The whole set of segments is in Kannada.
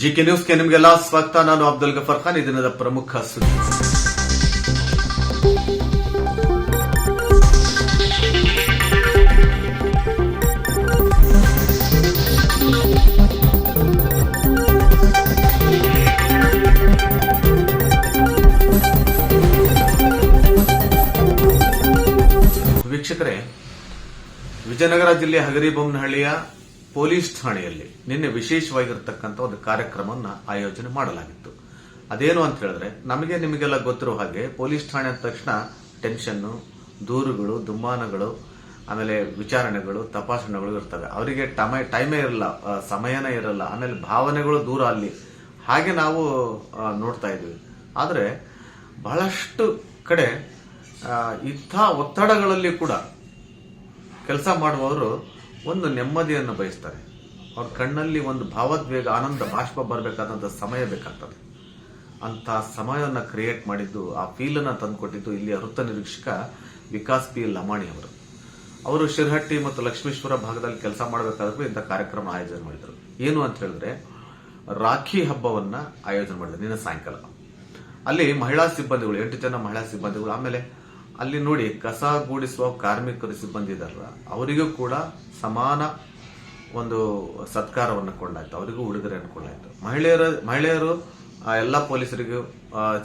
ಜಿಕೆ ನ್ಯೂಸ್ಗೆ ನಿಮಗೆಲ್ಲ ಸ್ವಾಗತ. ನಾನು ಅಬ್ದುಲ್ ಗಫರ್ ಖಾನ್. ಈ ದಿನದ ಪ್ರಮುಖ ಸುದ್ದಿ. ವೀಕ್ಷಕರೇ, ವಿಜಯನಗರ ಜಿಲ್ಲೆ ಹಗರಿಬೊಮ್ಮನಹಳ್ಳಿಯ ಪೊಲೀಸ್ ಠಾಣೆಯಲ್ಲಿ ನಿನ್ನೆ ವಿಶೇಷವಾಗಿರತಕ್ಕಂಥ ಒಂದು ಕಾರ್ಯಕ್ರಮವನ್ನು ಆಯೋಜನೆ ಮಾಡಲಾಗಿತ್ತು. ಅದೇನು ಅಂತ ಹೇಳಿದ್ರೆ, ನಮಗೆ ನಿಮಗೆಲ್ಲ ಗೊತ್ತಿರೋ ಹಾಗೆ ಪೊಲೀಸ್ ಠಾಣೆ ಅಂದ ತಕ್ಷಣ ಟೆನ್ಷನ್ನು, ದೂರುಗಳು, ದುಮ್ಮಾನಗಳು, ಆಮೇಲೆ ವಿಚಾರಣೆಗಳು, ತಪಾಸಣೆಗಳು ಇರ್ತವೆ. ಅವರಿಗೆ ಟಮೆ, ಟೈಮೇ ಇರಲ್ಲ ಸಮಯನೇ ಇರಲ್ಲ, ಆಮೇಲೆ ಭಾವನೆಗಳು ದೂರ ಅಲ್ಲಿ. ಹಾಗೆ ನಾವು ನೋಡ್ತಾ ಇದ್ವಿ. ಆದರೆ ಬಹಳಷ್ಟು ಕಡೆ ಇಂಥ ಒತ್ತಡಗಳಲ್ಲಿ ಕೂಡ ಕೆಲಸ ಮಾಡುವವರು ಒಂದು ನೆಮ್ಮದಿಯನ್ನು ಬಯಸ್ತಾರೆ. ಅವ್ರ ಕಣ್ಣಲ್ಲಿ ಒಂದು ಭಾವೋದ್ವೇಗ, ಆನಂದ, ಬಾಷ್ಪ ಬರಬೇಕಾದಂಥ ಸಮಯ ಬೇಕಾಗ್ತದೆ. ಅಂತ ಸಮಯವನ್ನು ಕ್ರಿಯೇಟ್ ಮಾಡಿದ್ದು, ಆ ಫೀಲನ್ನು ತಂದುಕೊಟ್ಟಿದ್ದು ಇಲ್ಲಿಯ ವೃತ್ತ ನಿರೀಕ್ಷಕ ವಿಕಾಸ್ ಪಿ ಲಮಾಣಿ ಅವರು. ಅವರು ಶಿರಹಟ್ಟಿ ಮತ್ತು ಲಕ್ಷ್ಮೇಶ್ವರ ಭಾಗದಲ್ಲಿ ಕೆಲಸ ಮಾಡಬೇಕಾದ್ರೂ ಇಂಥ ಕಾರ್ಯಕ್ರಮ ಆಯೋಜನೆ ಮಾಡಿದರು. ಏನು ಅಂತ ಹೇಳಿದ್ರೆ, ರಾಖಿ ಹಬ್ಬವನ್ನ ಆಯೋಜನೆ ಮಾಡಿದ್ರು, ನಿನ್ನೆ ಸಾಯಂಕಾಲ. ಅಲ್ಲಿ ಮಹಿಳಾ ಸಿಬ್ಬಂದಿಗಳು, ಎಂಟು ಜನ ಮಹಿಳಾ ಸಿಬ್ಬಂದಿಗಳು, ಆಮೇಲೆ ಅಲ್ಲಿ ನೋಡಿ ಕಸ ಗೂಡಿಸುವ ಕಾರ್ಮಿಕರು ಸಿಬ್ಬಂದಿ ಇದಾರಲ್ಲ ಅವರಿಗೂ ಕೂಡ ಸಮಾನ ಒಂದು ಸತ್ಕಾರವನ್ನು ಕೊಡಲಾಯಿತು ಅವರಿಗೂ ಉಡುಗೊರೆಯನ್ನು ಕೊಡಲಾಯಿತು ಮಹಿಳೆಯರ, ಮಹಿಳೆಯರು ಎಲ್ಲ ಪೊಲೀಸರಿಗೂ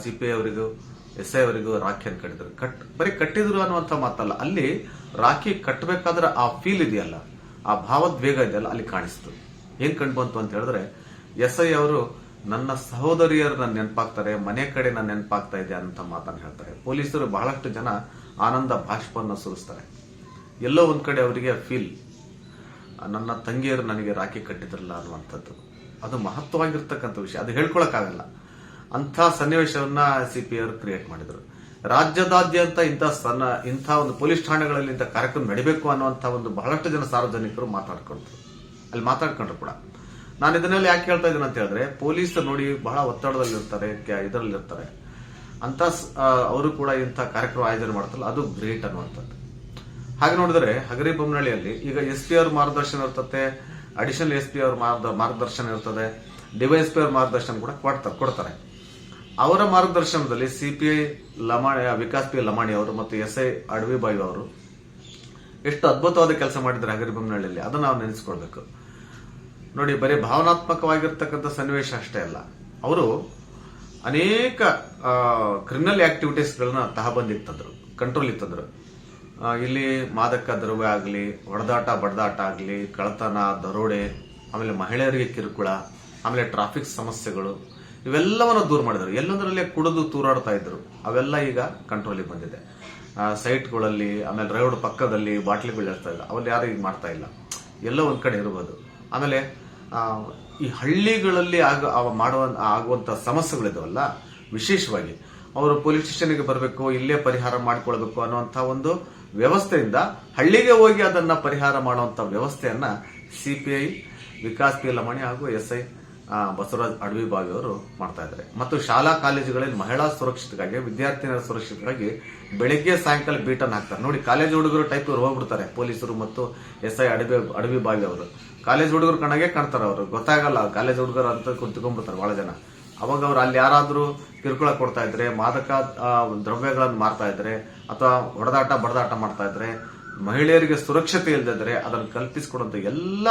ಜಿ ಪಿ ಅವರಿಗೂ, ಎಸ್ ಐ ಅವರಿಗೂ ರಾಖಿಯನ್ನು ಕಟ್ಟಿದ್ರು. ಕಟ್, ಬರೀ ಕಟ್ಟಿದ್ರು ಅನ್ನುವಂಥ ಮಾತಲ್ಲ, ಅಲ್ಲಿ ರಾಖಿ ಕಟ್ಟಬೇಕಾದ್ರೆ ಆ ಫೀಲ್ ಇದೆಯಲ್ಲ, ಆ ಭಾವದ್ವೇಗ ಇದೆಯಲ್ಲ, ಅಲ್ಲಿ ಕಾಣಿಸ್ತು. ಏನ್ ಕಂಡು ಬಂತು ಅಂತ ಹೇಳಿದ್ರೆ, ಎಸ್ ಐ ಅವರು ನನ್ನ ಸಹೋದರಿಯರು ನನ್ನ ನೆನಪಾಗ್ತಾರೆ, ಮನೆ ಕಡೆ ನನ್ನ ನೆನಪಾಗ್ತಾ ಇದೆ ಅಂತ ಮಾತನ್ನು ಹೇಳ್ತಾರೆ. ಪೊಲೀಸರು ಬಹಳಷ್ಟು ಜನ ಆನಂದ ಭಾಷ್ಪವನ್ನು ಸುರಿಸ್ತಾರೆ. ಎಲ್ಲೋ ಒಂದ್ ಕಡೆ ಅವರಿಗೆ ಫೀಲ್ ನನ್ನ ತಂಗಿಯರು ನನಗೆ ರಾಖಿ ಕಟ್ಟಿದ್ರಲ್ಲ ಅನ್ನುವಂಥದ್ದು. ಅದು ಮಹತ್ವವಾಗಿರ್ತಕ್ಕಂಥ ವಿಷಯ. ಅದು ಹೇಳ್ಕೊಳಕ್ಕಾಗಲ್ಲ. ಅಂಥ ಸನ್ನಿವೇಶವನ್ನ ಸಿ ಪಿ ಅವರು ಕ್ರಿಯೇಟ್ ಮಾಡಿದ್ರು. ರಾಜ್ಯದಾದ್ಯಂತ ಇಂಥ ಸಣ್ಣ ಇಂಥ ಒಂದು ಪೊಲೀಸ್ ಠಾಣೆಗಳಲ್ಲಿ ಇಂಥ ಕಾರ್ಯಕ್ರಮ ನಡಿಬೇಕು ಅನ್ನುವಂಥ ಒಂದು ಬಹಳಷ್ಟು ಜನ ಸಾರ್ವಜನಿಕರು ಮಾತಾಡ್ಕೊಂಡ್ರು. ಅಲ್ಲಿ ಮಾತಾಡ್ಕೊಂಡ್ರು ಕೂಡ. ನಾನು ಇದನ್ನೆಲ್ಲ ಯಾಕೆ ಹೇಳ್ತಾ ಇದ್ದೀನಿ ಅಂತ ಹೇಳಿದ್ರೆ ಪೊಲೀಸರು ನೋಡಿ ಬಹಳ ಒತ್ತಡದಲ್ಲಿರ್ತಾರೆ ಇದರಲ್ಲಿರ್ತಾರೆ. ಅಂತ ಇರ್ತಾರೆ ಅಂತ ಅವರು ಕೂಡ ಇಂಥ ಕಾರ್ಯಕ್ರಮ ಆಯೋಜನೆ ಮಾಡ್ತಾರಲ್ಲ, ಅದು ಗ್ರೇಟ್ ಅನ್ನುವಂಥದ್ದು. ಹಾಗೆ ನೋಡಿದ್ರೆ, ಹಗರಿ ಬೊಮ್ಮನಹಳ್ಳಿಯಲ್ಲಿ ಈಗ ಎಸ್ ಪಿ ಅವ್ರ ಮಾರ್ಗದರ್ಶನ ಇರ್ತದೆ ಅಡಿಷನಲ್ ಎಸ್ ಪಿ ಅವ್ರ ಮಾರ್ಗ- ಮಾರ್ಗದರ್ಶನ ಇರ್ತದೆ ಡಿವೈಎಸ್ ಪಿ ಅವ್ರ ಮಾರ್ಗದರ್ಶನ ಕೂಡ ಕೊಡ್ತಾರೆ ಕೊಡ್ತಾರೆ. ಅವರ ಮಾರ್ಗದರ್ಶನದಲ್ಲಿ ಸಿಪಿಐ ಲಮಾಣಿ ವಿಕಾಸ್ ಪಿ ಲಮಾಣಿ ಅವರು ಮತ್ತು ಎಸ್ ಐ ಅಡವಿಬಾಯಿ ಅವರು ಎಷ್ಟು ಅದ್ಭುತವಾದ ಕೆಲಸ ಮಾಡಿದ್ದಾರೆ ಹಗರಿಬೊಮ್ಮನಹಳ್ಳಿಯಲ್ಲಿ ಅದನ್ನು ನಾವು ನೆನೆಸ್ಕೊಳ್ಬೇಕು. ನೋಡಿ, ಬರೀ ಭಾವನಾತ್ಮಕವಾಗಿರ್ತಕ್ಕಂಥ ಸನ್ನಿವೇಶ ಅಷ್ಟೇ ಅಲ್ಲ. ಅವರು ಅನೇಕ ಕ್ರಿಮಿನಲ್ ಆಕ್ಟಿವಿಟೀಸ್ಗಳನ್ನ ತಹಬಂದಿತ್ತಂದ್ರು ಕಂಟ್ರೋಲ್ ಇತ್ತಂದ್ರು. ಇಲ್ಲಿ ಮಾದಕ ದ್ರವ್ಯ ಆಗಲಿ ಹೊಡೆದಾಟ ಬಡದಾಟ ಆಗಲಿ, ಕಳ್ಳತನ, ದರೋಡೆ, ಆಮೇಲೆ ಮಹಿಳೆಯರಿಗೆ ಕಿರುಕುಳ, ಆಮೇಲೆ ಟ್ರಾಫಿಕ್ ಸಮಸ್ಯೆಗಳು, ಇವೆಲ್ಲವನ್ನು ದೂರ ಮಾಡಿದರು. ಎಲ್ಲೊಂದರಲ್ಲೇ ಕುಡಿದು ತೂರಾಡ್ತಾ ಇದ್ರು. ಅವೆಲ್ಲ ಈಗ ಕಂಟ್ರೋಲಿಗೆ ಬಂದಿದೆ. ಸೈಟ್ಗಳಲ್ಲಿ ಆಮೇಲೆ ರೋಡ್ ಪಕ್ಕದಲ್ಲಿ ಬಾಟ್ಲಿಗಳು ಇರ್ತಾ ಇಲ್ಲ. ಅವೆಲ್ಲ ಯಾರು ಈಗ ಮಾಡ್ತಾ ಇಲ್ಲ. ಎಲ್ಲ ಒಂದ್ ಕಡೆ ಇರಬಹುದು ಆಮೇಲೆ ಈ ಹಳ್ಳಿಗಳಲ್ಲಿ ಆಗ ಮಾಡುವ, ಆಗುವಂತ ಸಮಸ್ಯೆಗಳಿದಾವಲ್ಲ, ವಿಶೇಷವಾಗಿ ಅವರು ಪೊಲೀಸ್ ಸ್ಟೇಷನ್ಗೆ ಬರಬೇಕು, ಇಲ್ಲೇ ಪರಿಹಾರ ಮಾಡಿಕೊಳ್ಬೇಕು ಅನ್ನುವಂಥ ಒಂದು ವ್ಯವಸ್ಥೆಯಿಂದ ಹಳ್ಳಿಗೆ ಹೋಗಿ ಅದನ್ನ ಪರಿಹಾರ ಮಾಡುವಂತ ವ್ಯವಸ್ಥೆಯನ್ನ ಸಿಪಿಐ ವಿಕಾಸ್ ಪಿ ಲಮಣಿ ಹಾಗೂ ಎಸ್ ಐ ಬಸವರಾಜ್ ಅಡವಿ ಬಾವಿ ಅವರು ಮಾಡ್ತಾ ಇದ್ದಾರೆ. ಮತ್ತು ಶಾಲಾ ಕಾಲೇಜುಗಳಲ್ಲಿ ಮಹಿಳಾ ಸುರಕ್ಷತೆಗಾಗಿ, ವಿದ್ಯಾರ್ಥಿನಿಯರ ಸುರಕ್ಷತೆಗಾಗಿ ಬೆಳಿಗ್ಗೆ ಸಾಯಂಕಾಲ ಬೀಟನ್ ಹಾಕ್ತಾರೆ. ನೋಡಿ, ಕಾಲೇಜ್ ಹುಡುಗರು ಟೈಪ್ ಇವ್ರು ಹೋಗ್ಬಿಡ್ತಾರೆ, ಪೊಲೀಸರು ಮತ್ತು ಎಸ್ ಐ ಅಡವಿ, ಅಡವಿಬಾವಿ ಅವರು. ಕಾಲೇಜ್ ಹುಡುಗರು ಕಣಗೆ ಕಾಣ್ತಾರೆ ಅವರು. ಗೊತ್ತಾಗಲ್ಲ, ಕಾಲೇಜ್ ಹುಡುಗರು ಅಂತ ಕುಂತ್ಕೊಂಡ್ಬಿಡ್ತಾರೆ ಬಹಳ ಜನ. ಅವಾಗ ಅವ್ರು ಅಲ್ಲಿ ಯಾರಾದ್ರೂ ಕಿರುಕುಳ ಕೊಡ್ತಾ ಇದ್ರೆ, ಮಾದಕ ದ್ರವ್ಯಗಳನ್ನು ಮಾರ್ತಾ ಇದ್ರೆ, ಅಥವಾ ಹೊಡೆದಾಟ, ಬಡದಾಟ ಮಾಡ್ತಾ ಇದ್ರೆ, ಮಹಿಳೆಯರಿಗೆ ಸುರಕ್ಷತೆ ಇಲ್ಲದಿದ್ರೆ ಅದನ್ನು ಕಲ್ಪಿಸಿಕೊಡುವಂತ ಎಲ್ಲ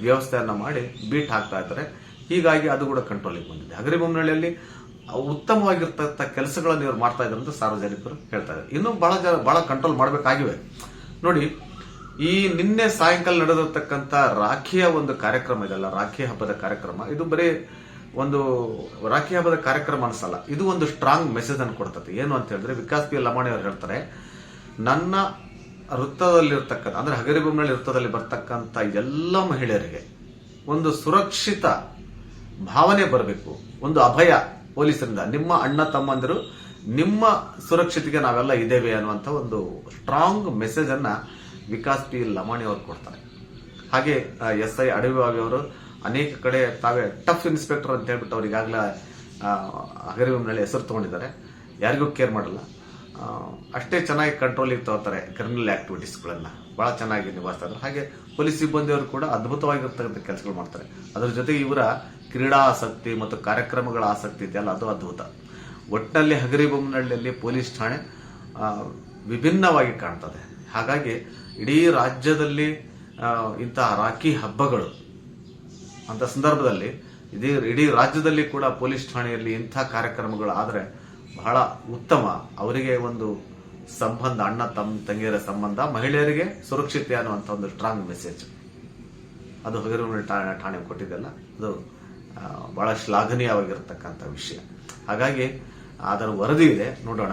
ವ್ಯವಸ್ಥೆಯನ್ನ ಮಾಡಿ ಬೀಟ್ ಹಾಕ್ತಾ ಇದ್ದಾರೆ. ಹೀಗಾಗಿ ಅದು ಕೂಡ ಕಂಟ್ರೋಲಿಗೆ ಬಂದಿದೆ. ಹಗರಿಬೊಮ್ಮನಹಳ್ಳಿಯಲ್ಲಿ ಉತ್ತಮವಾಗಿರ್ತಕ್ಕಂಥ ಕೆಲಸಗಳನ್ನು ಇವರು ಮಾಡ್ತಾ ಇದ್ದಾರೆ ಅಂತ ಸಾರ್ವಜನಿಕರು ಹೇಳ್ತಾ ಇದ್ದಾರೆ. ಇನ್ನೂ ಬಹಳ ಜನ, ಬಹಳ ಕಂಟ್ರೋಲ್ ಮಾಡಬೇಕಾಗಿವೆ. ನೋಡಿ, ಈ ನಿನ್ನೆ ಸಾಯಂಕಾಲ ನಡೆದಿರ್ತಕ್ಕಂಥ ರಾಖಿಯ ಒಂದು ಕಾರ್ಯಕ್ರಮ ಇದೆಲ್ಲ ರಾಖಿ ಹಬ್ಬದ ಕಾರ್ಯಕ್ರಮ. ಇದು ಬರೀ ಒಂದು ರಾಖಿ ಹಬ್ಬದ ಕಾರ್ಯಕ್ರಮ ಅನಿಸಲ್ಲ, ಇದು ಒಂದು ಸ್ಟ್ರಾಂಗ್ ಮೆಸೇಜ್ ಅನ್ನು ಕೊಡ್ತದೆ. ಏನು ಅಂತ ಹೇಳಿದ್ರೆ ವಿಕಾಸ್ ಪಿ ಲಮಾಣಿ ಅವರು ಹೇಳ್ತಾರೆ, ನನ್ನ ವೃತ್ತದಲ್ಲಿರ್ತಕ್ಕಂಥ, ಅಂದ್ರೆ ಹಗರಿಬೊಮ್ಮನಹಳ್ಳಿ ವೃತ್ತದಲ್ಲಿ ಬರ್ತಕ್ಕಂಥ ಎಲ್ಲ ಮಹಿಳೆಯರಿಗೆ ಒಂದು ಸುರಕ್ಷಿತ ಭಾವನೆ ಬರಬೇಕು. ಒಂದು ಅಭಯ ಪೊಲೀಸರಿಂದ. ನಿಮ್ಮ ಅಣ್ಣ, ತಮ್ಮಂದಿರು, ನಿಮ್ಮ ಸುರಕ್ಷತೆಗೆ ನಾವೆಲ್ಲ ಇದ್ದೇವೆ ಅನ್ನುವಂಥ ಒಂದು ಸ್ಟ್ರಾಂಗ್ ಮೆಸೇಜ್ ಅನ್ನ ವಿಕಾಸ್ ಪಿ ಲಮಾಣಿ ಅವರು ಕೊಡ್ತಾರೆ. ಹಾಗೆ ಎಸ್ ಐ ಅಡವಿಬಾವಿ ಅವರು ಅನೇಕ ಕಡೆ ತಾವೇ ಟಫ್ ಇನ್ಸ್ಪೆಕ್ಟರ್ ಅಂತ ಹೇಳ್ಬಿಟ್ಟು ಅವ್ರು ಈಗಾಗಲೇ ಹೆಸರು ತಗೊಂಡಿದ್ದಾರೆ. ಯಾರಿಗೂ ಕೇರ್ ಮಾಡಲ್ಲ. ಅಷ್ಟೇ ಚೆನ್ನಾಗಿ ಕಂಟ್ರೋಲಿಗೆ ತಗೋತಾರೆ ಕ್ರಿಮಿನಲ್ ಆಕ್ಟಿವಿಟೀಸ್ಗಳನ್ನ ಬಹಳ ಚೆನ್ನಾಗಿ ನಿಭಾಯಿಸ್ತಾ ಇದ್ದಾರೆ. ಹಾಗೆ ಪೊಲೀಸ್ ಸಿಬ್ಬಂದಿಯವರು ಕೂಡ ಅದ್ಭುತವಾಗಿರ್ತಕ್ಕಂಥ ಕೆಲಸಗಳು ಮಾಡ್ತಾರೆ. ಅದರ ಜೊತೆಗೆ ಇವರ ಕ್ರೀಡಾ ಆಸಕ್ತಿ ಮತ್ತು ಕಾರ್ಯಕ್ರಮಗಳ ಆಸಕ್ತಿ ಇದೆಯಲ್ಲ, ಅದು ಅದ್ಭುತ. ಒಟ್ಟಿನಲ್ಲಿ ಹಗರಿಬೊಮ್ಮನಹಳ್ಳಿಯಲ್ಲಿ ಪೊಲೀಸ್ ಠಾಣೆ ವಿಭಿನ್ನವಾಗಿ ಕಾಣ್ತದೆ. ಹಾಗಾಗಿ ಇಡೀ ರಾಜ್ಯದಲ್ಲಿ ಇಂತಹ ರಾಖಿ ಹಬ್ಬಗಳು, ಅಂತ ಸಂದರ್ಭದಲ್ಲಿ ಇಡೀ ಇಡೀ ರಾಜ್ಯದಲ್ಲಿ ಕೂಡ ಪೊಲೀಸ್ ಠಾಣೆಯಲ್ಲಿ ಇಂಥ ಕಾರ್ಯಕ್ರಮಗಳು ಆದರೆ ಬಹಳ ಉತ್ತಮ. ಅವರಿಗೆ ಒಂದು ಸಂಬಂಧ, ಅಣ್ಣ ತಮ್ಮ ತಂಗಿಯರ ಸಂಬಂಧ, ಮಹಿಳೆಯರಿಗೆ ಸುರಕ್ಷತೆ ಅನ್ನುವಂಥ ಒಂದು ಸ್ಟ್ರಾಂಗ್ ಮೆಸೇಜ್ ಅದು ಹಗರಿಮನೆ ಠಾಣೆ ಕೊಟ್ಟಿದ್ದಲ್ಲ, ಅದು ಬಹಳ ಶ್ಲಾಘನೀಯವಾಗಿರತಕ್ಕಂಥ ವಿಷಯ. ಹಾಗಾಗಿ, ಅದರ ವರದಿ ಇದೆ, ನೋಡೋಣ.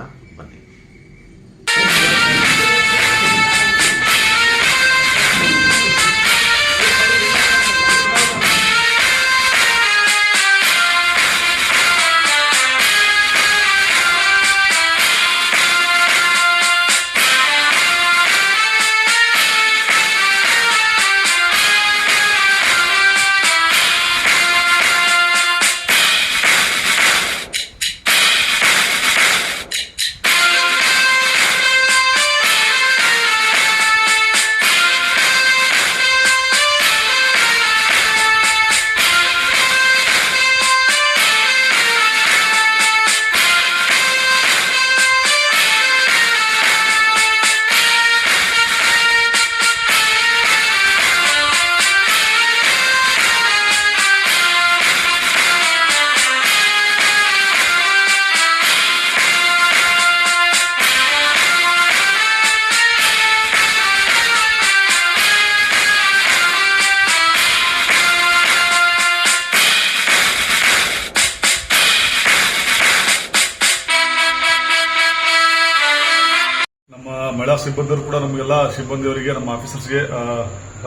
ಸಿಬ್ಬಂದಿಯವರು ಕೂಡ ನಮಗೆಲ್ಲ ಸಿಬ್ಬಂದಿಯವರಿಗೆ, ನಮ್ಮ ಆಫೀಸರ್ಸ್ಗೆ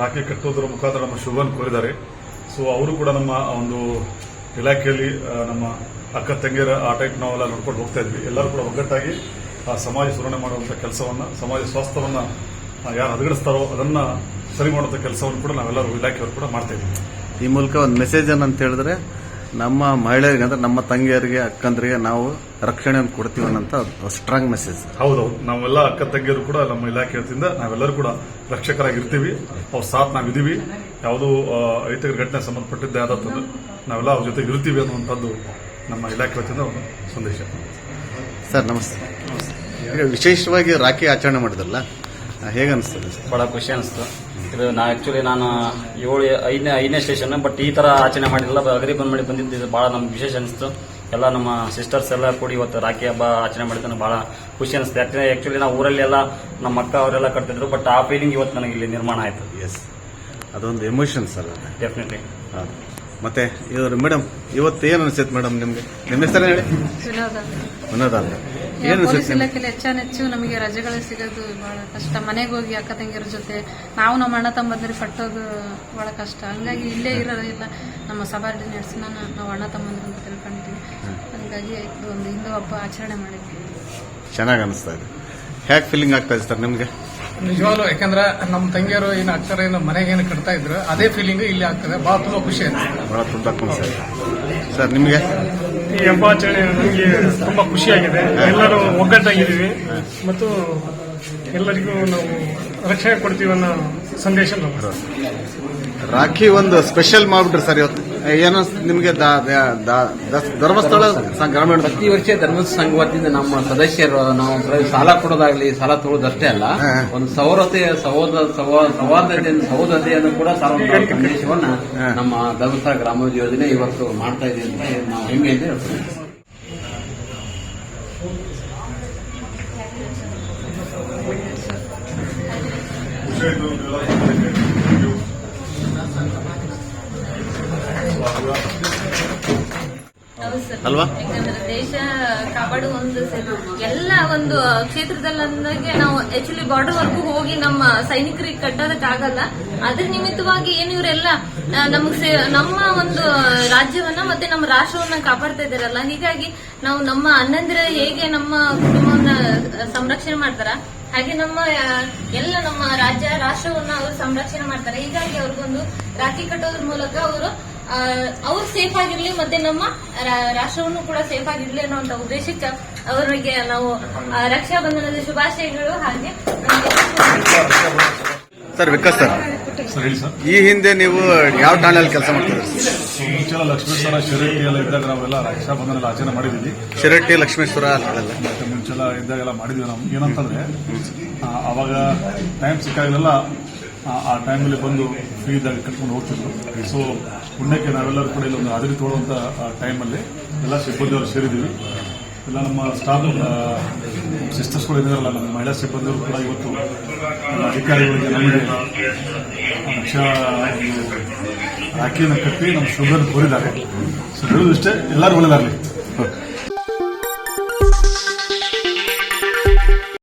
ರಾಖಿ ಕಟ್ಟೋದ್ರ ಮುಖಾಂತರ ನಮ್ಮ ಶುಭವನ್ನು ಕೋರಿದ್ದಾರೆ. ಸೊ ಅವರು ಕೂಡ ನಮ್ಮ ಒಂದು ಇಲಾಖೆಯಲ್ಲಿ ನಮ್ಮ ಅಕ್ಕ ತಂಗಿಯರ ಆ ಟೈಪ್ ನಾವೆಲ್ಲ ನೋಡ್ಕೊಂಡು ಹೋಗ್ತಾ ಇದ್ವಿ. ಎಲ್ಲರೂ ಕೂಡ ಒಗ್ಗಟ್ಟಾಗಿ ಆ ಸಮಾಜ ಸುಧಾರಣೆ ಮಾಡುವಂಥ ಕೆಲಸವನ್ನ, ಸಮಾಜ ಸ್ವಾಸ್ಥ್ಯವನ್ನ ಯಾರು ಹದಗಡಿಸ್ತಾರೋ ಅದನ್ನ ಸರಿ ಮಾಡುವಂಥ ಕೆಲಸವನ್ನು ಕೂಡ ನಾವೆಲ್ಲರೂ ಇಲಾಖೆಯವರು ಕೂಡ ಮಾಡ್ತಾ ಇದ್ವಿ ಈ ಮೂಲಕ ಒಂದು ಮೆಸೇಜ್ ಏನಂತ ಹೇಳಿದ್ರೆ ನಮ್ಮ ಮಹಿಳೆಯರಿಗೆ ಅಂದ್ರೆ ನಮ್ಮ ತಂಗಿಯರಿಗೆ ಅಕ್ಕಂದ್ರಿಗೆ ನಾವು ರಕ್ಷಣೆಯನ್ನು ಕೊಡ್ತೀವಿ ಅನ್ನೋಂಥ ಸ್ಟ್ರಾಂಗ್ ಮೆಸೇಜ್ ಹೌದೌದು. ನಾವೆಲ್ಲ ಅಕ್ಕ ತಂಗಿಯರು ಕೂಡ ನಮ್ಮ ಇಲಾಖೆ ವತಿಯಿಂದ ನಾವೆಲ್ಲರೂ ಕೂಡ ರಕ್ಷಕರಾಗಿರ್ತೀವಿ. ಅವ್ರ ಸಾಥ್ ನಾವು ಯಾವುದೋ ಐತಿಕ ಘಟನೆ ಸಂಬಂಧಪಟ್ಟಿದ್ದೇ ಆದ ನಾವೆಲ್ಲ ಅವ್ರ ಜೊತೆ ಇರ್ತೀವಿ ಅನ್ನುವಂಥದ್ದು ನಮ್ಮ ಇಲಾಖೆ ವತಿಯಿಂದ ಒಂದು ಸಂದೇಶ. ಸರ್ ನಮಸ್ತೆ. ವಿಶೇಷವಾಗಿ ರಾಖಿ ಆಚರಣೆ ಮಾಡಿದ್ರಲ್ಲ ಹೇಗೆ ಅನಿಸ್ತದೆ ಬಹಳ ಖುಷಿ ಅನಿಸ್ತು. ಇದು ನಾ ಆ್ಯಕ್ಚುಲಿ ನಾನು ಏಳು ಐದನೇ ಐದನೇ ಸ್ಟೇಷನ್ ಬಟ್ ಈ ತರ ಆಚರಣೆ ಮಾಡಿಲ್ಲ. ಅಗ್ರಿ ಬಂದ್ ಮಾಡಿ ಬಂದಿದ್ದು ಇದು ಭಾಳ ನಮ್ಗೆ ವಿಶೇಷ ಅನಿಸ್ತು. ಎಲ್ಲ ನಮ್ಮ ಸಿಸ್ಟರ್ಸ್ ಎಲ್ಲ ಕೂಡಿ ಇವತ್ತು ರಾಖಿ ಹಬ್ಬ ಆಚರಣೆ ಮಾಡಿದ್ದು ಭಾಳ ಬಹಳ ಖುಷಿ ಅನಿಸ್ತು. ಯಾಕಂದ್ರೆ ಆ್ಯಕ್ಚುಲಿ ನಾವು ಊರಲ್ಲಿ ಎಲ್ಲ ನಮ್ಮ ಅಕ್ಕ ಅವರೆಲ್ಲ ಕಟ್ತಿದ್ರು ಬಟ್ ಆ ಫೀಲಿಂಗ್ ಇವತ್ತು ನನಗೆ ಇಲ್ಲಿ ನಿರ್ಮಾಣ ಆಯಿತು. ಎಸ್ ಅದೊಂದು ಎಮೋಷನ್ಸ್ ಸರ್ ಅದು ಡೆಫಿನೆಟ್ಲಿ ಹೌದು. ಮತ್ತೆ ಇವರು ಮೇಡಮ್ ಇವತ್ತು ಏನು ಅನಿಸುತ್ತೆ ಮೇಡಮ್ ನಿಮ್ಗೆ? ನಿಮ್ಮ ಹೆಸರು ಹೇಳಿ? ವಿನೋದ ವಿನೋದ ಅಂತ. ಏನು ಪೊಲೀಸ್ ಅನಿಸುತ್ತೆ ಇಲಾಖೆಯಲ್ಲಿ ಹೆಚ್ಚಾನೆಚ್ಚು ನಮಗೆ ರಜೆಗಳು ಸಿಗೋದು ಬಹಳ ಕಷ್ಟ. ಮನೆಗೆ ಹೋಗಿ ಅಕ್ಕ ತಂಗಿಯರ ಜೊತೆ ನಾವು ನಮ್ಮ ಅಣ್ಣ ತಮ್ಮಂದಿರು ಕಟ್ಟೋದು ಬಹಳ ಕಷ್ಟ. ಹಂಗಾಗಿ ಇಲ್ಲೇ ಇರೋದಿಲ್ಲ ನಮ್ಮ ಸಬಾರ್ಡಿನೇಟ್ಸ್ ನಾವು ಅಣ್ಣ ತಮ್ಮಂದಿರು ಅಂತ ತಿಳ್ಕೊಂಡಿದ್ವಿ. ಹಂಗಾಗಿ ಒಂದು ಹಿಂದೂ ಹಬ್ಬ ಆಚರಣೆ ಮಾಡಿದ್ವಿ. ಚೆನ್ನಾಗಿ ಅನಿಸ್ತಾ ಇದೆ. ಹೇಗೆ ಫೀಲಿಂಗ್ ಆಗ್ತಾ ಇದೆ ಸರ್ ನಿಮಗೆ? ನಿಜವಾಗ್ಲು ಯಾಕಂದ್ರೆ ನಮ್ಮ ತಂಗಿಯರು ಏನು ಅಕ್ಷರ ಏನು ಮನೆಗೆ ಏನು ಕಟ್ತಾ ಇದ್ರು ಅದೇ ಫೀಲಿಂಗ್ ಇಲ್ಲಿ ಆಗ್ತದೆ. ಬಹಳ ತುಂಬಾ ಖುಷಿ ಆಯ್ತು. ಬಹಳ ತುಂಬ ಖುಷಿ ಸರ್ ನಿಮಗೆ? ಈ ಹಬ್ಬಾಚರಣೆ ನಮಗೆ ತುಂಬಾ ಖುಷಿಯಾಗಿದೆ ಎಲ್ಲರೂ ಒಗ್ಗಟ್ಟಾಗಿದ್ದೀವಿ. ಮತ್ತು ಎಲ್ಲರಿಗೂ ನಾವು ರಕ್ಷಣೆ ಕೊಡ್ತೀವಿ ಅನ್ನೋ ಸಂದೇಶ ರಾಖಿ ಒಂದು ಸ್ಪೆಷಲ್ ಮಾಡ್ಬಿಟ್ರಿ ಸರ್ ಇವತ್ತು. ಏನು ನಿಮಗೆ ಧರ್ಮಸ್ಥಳ ಗ್ರಾಮೀಣ ಪ್ರತಿ ವರ್ಷ ಧರ್ಮಸ್ಥಳ ಸಂಘ ವತಿಯಿಂದ ನಮ್ಮ ಸದಸ್ಯರು ನಾವು ಸಾಲ ಕೊಡೋದಾಗ್ಲಿ ಸಾಲ ತಗೊಳ್ಳೋದಷ್ಟೇ ಅಲ್ಲ ಒಂದು ಸೌರತೆ ಸಹೋದರ ಸೌಹಾರ್ದತೆಯನ್ನು ಸಹೋದರತೆಯನ್ನು ಕೂಡ ಸಾಲ ಸಂದೇಶವನ್ನ ನಮ್ಮ ಧರ್ಮಸ್ಥಳ ಗ್ರಾಮೋದ್ಯೋಗ ಯೋಜನೆ ಇವತ್ತು ಮಾಡ್ತಾ ಇದೆ ಅಂತ ನಾವು ಹೆಮ್ಮೆಯಿಂದ ಹೇಳ್ತೀವಿ ಹೌದು ಸರ್. ಅಲ್ವಾ? ದೇಶ ಕಾಪಾಡೋ ಒಂದು ಎಲ್ಲ ಒಂದು ಕ್ಷೇತ್ರದಲ್ಲಂದಾಗೆ ನಾವು ಆಕ್ಚುಲಿ ಬಾರ್ಡರ್ ವರ್ಗೂ ಹೋಗಿ ನಮ್ಮ ಸೈನಿಕರಿಗೆ ಕಟ್ಟೋದಕ್ಕಾಗಲ್ಲ. ಅದ್ರ ನಿಮಿತ್ತವಾಗಿ ಏನು ಇವರೆಲ್ಲ ನಮಗೆ ನಮ್ಮ ಒಂದು ರಾಜ್ಯವನ್ನ ಮತ್ತೆ ನಮ್ಮ ರಾಷ್ಟ್ರವನ್ನ ಕಾಪಾಡ್ತಾ ಇದಾರಲ್ಲ ಹೀಗಾಗಿ ನಾವು ನಮ್ಮ ಅಣ್ಣಂದಿರ ಹೇಗೆ ನಮ್ಮ ಕುಟುಂಬವನ್ನ ಸಂರಕ್ಷಣೆ ಮಾಡ್ತಾರ, ಹಾಗೆ ನಮ್ಮ ಎಲ್ಲ ನಮ್ಮ ರಾಜ್ಯ, ರಾಷ್ಟ್ರವನ್ನ ಅವರು ಸಂರಕ್ಷಣೆ ಮಾಡ್ತಾರೆ. ಹೀಗಾಗಿ ಅವ್ರಿಗೊಂದು ರಾಖಿ ಕಟ್ಟೋದ್ರ ಮೂಲಕ ಅವರು ಅವ್ರು ಸೇಫ್ ಆಗಿರ್ಲಿ ಮತ್ತೆ ನಮ್ಮ ರಾ- ರಾಷ್ಟ್ರವನ್ನು ಕೂಡ ಸೇಫ್ ಆಗಿರ್ಲಿ ಅಂತ ಉದ್ದೇಶಕ್ಕೆ ಅವರಿಗೆ ನಾವು ರಕ್ಷಾ ಬಂಧನದ ಶುಭಾಶಯಗಳು ಹಾಗೆ sir Vikas sir. Sir sir. ಈ ಹಿಂದೆ ನೀವು ಯಾವ ಠಾಣೆಯಲ್ಲಿ ಕೆಲಸ ಮಾಡ್ತಿದ್ರಿ? ಸೊ ಮುಂಚೆಲ್ಲ ಲಕ್ಷ್ಮೇಶ್ವರ ಶಿರಟ್ಟಿ ಎಲ್ಲ ಇದ್ದಾಗ ನಾವೆಲ್ಲ ರಕ್ಷಾ ಬಂಧನ ಆಚರಣೆ ಮಾಡಿದ್ವಿ. ಶಿರಟ್ಟಿ ಲಕ್ಷ್ಮೇಶ್ವರ ಮುಂಚೆಲ್ಲ ಇದ್ದಾಗೆಲ್ಲ ಮಾಡಿದ್ವಿ ನಾವು. ಏನಂತಂದ್ರೆ ಅವಾಗ ಟೈಮ್ ಸಿಕ್ಕಾಗಲೆಲ್ಲ ಆ- ಟೈಮಲ್ಲಿ ಬಂದು ಫ್ರೀ ಇದ್ದಾಗ ಕಟ್ಕೊಂಡು ಹೋಗ್ತಿದ್ರು. ಸೊ ಪುಣ್ಯಕ್ಕೆ ನಾವೆಲ್ಲರೂ ಕೂಡ ಇಲ್ಲೊಂದು ಹಾಜರಿ ಟೈಮ್ ಟೈಮಲ್ಲಿ ಎಲ್ಲ ಸಿಬ್ಬಂದಿಯವರು ಸೇರಿದ್ದೀವಿ. ಎಲ್ಲ ನಮ್ಮ ಸ್ಟಾಫ್ ಸಿಸ್ಟರ್ಸ್ಗಳು ಇದ್ದಾರಲ್ಲ, ನಮ್ಮ ಮಹಿಳಾ ಸಿಬ್ಬಂದಿಯವರು ಕೂಡ ಇವತ್ತು ಅಧಿಕಾರಿಗಳಿಗೆ ನಮಗೆ ರಾಖಿಯನ್ನು ಕಟ್ಟಿ ನಮ್ಮ ಶುಗರ್ ಕೋರಿದ್ದಾರೆ. ಸೊ ಹೇಳುವುದಿಷ್ಟೇ ಎಲ್ಲರೂ ಒಳ್ಳೆದಾಗಲಿ.